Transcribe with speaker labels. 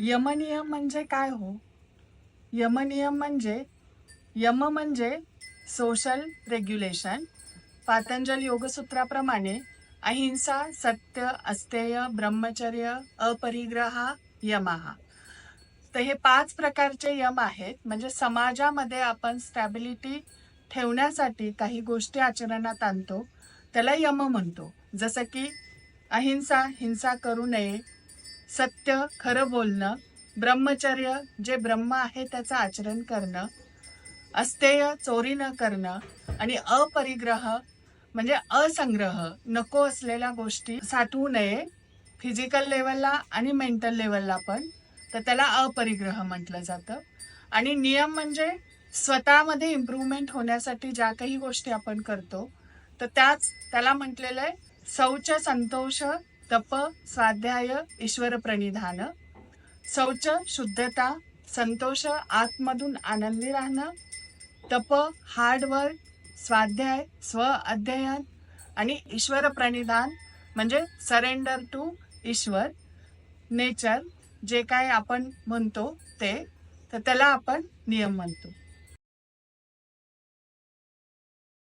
Speaker 1: यमनियम म्हणजे काय हो? यमनियम म्हणजे यम म्हणजे सोशल रेग्युलेशन पातंजल योगसूत्राप्रमाणे अहिंसा सत्य अस्तेय ब्रह्मचर्य अपरिग्रहा यमहा तर हे पाच प्रकारचे यम आहेत. म्हणजे समाजामध्ये आपण स्टॅबिलिटी ठेवण्यासाठी काही गोष्टी आचरणात आणतो. त्याला यम म्हणतो. जसं की अहिंसा हिंसा करू नये सत्य खरं बोलणं ब्रह्मचर्य जे ब्रह्म आहे त्याचं आचरण करणं अस्तेय चोरी न करणं आणि अपरिग्रह म्हणजे असंग्रह नको असलेल्या गोष्टी साठवू नये फिजिकल लेवलला आणि मेंटल लेवलला पण तर त्याला अपरिग्रह म्हटलं जातं. आणि नियम म्हणजे स्वतःमध्ये इम्प्रूव्हमेंट होण्यासाठी ज्या काही गोष्टी आपण करतो तर त्याच त्याला म्हटलेलं आहे शौच संतोष तप स्वाध्याय ईश्वर प्रणिधान शौच शुद्धता संतोष आतमधून आनंदी राहणं तप हार्डवर्क स्वाध्याय स्व अध्ययन आणि म्हणजे ईश्वर प्रणिधान म्हणजे सरेंडर टू ईश्वर नेचर जे काय आपण म्हणतो ते तर त्याला आपण नियम म्हणतो.